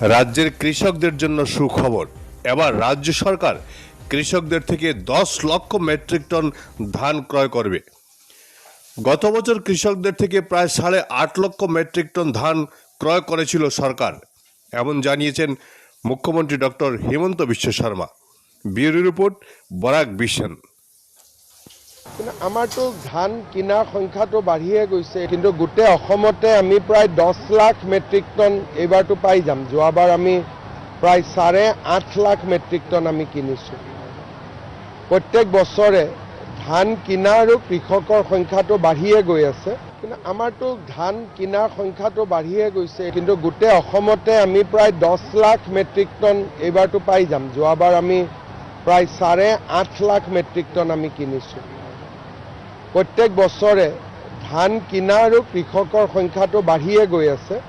রাজ্যের কৃষকদের জন্য সুখবর। এবার রাজ্য সরকার কৃষকদের থেকে দশ লক্ষ মেট্রিক টন ধান ক্রয় করবে। গত বছর কৃষকদের থেকে প্রায় সাড়ে আট লক্ষ মেট্রিক টন ধান ক্রয় করেছিল সরকার। এমন জানিয়েছেন মুখ্যমন্ত্রী doctor Himanta Biswa Sarma. Bureau report Barak vision কিন্তু আমাৰতো ধান কিনাৰ সংখ্যাটো বাঢ়িয়ে গৈছে। কিন্তু গোটেই অসমতে আমি প্ৰায় দহ লাখ মেট্ৰিক টন এইবাৰতো পাই যাম। যোৱাবাৰ আমি প্ৰায় চাৰে আঠ লাখ মেট্ৰিক টন আমি কিনিছোঁ। প্ৰত্যেক বছৰে ধান কিনা আৰু কৃষকৰ সংখ্যাটো বাঢ়িয়ে গৈ আছে। কিন্তু আমাৰতো ধান কিনাৰ সংখ্যাটো বাঢ়িয়ে গৈছে। কিন্তু গোটেই অসমতে আমি প্ৰায় দহ লাখ মেট্ৰিক টন এইবাৰতো পাই যাম। যোৱাবাৰ আমি প্ৰায় চাৰে আঠ লাখ মেট্ৰিক টন আমি কিনিছোঁ। প্ৰত্যেক বছৰে ধান কিনা আৰু কৃষকৰ সংখ্যাটো বাঢ়িয়ে গৈ আছে।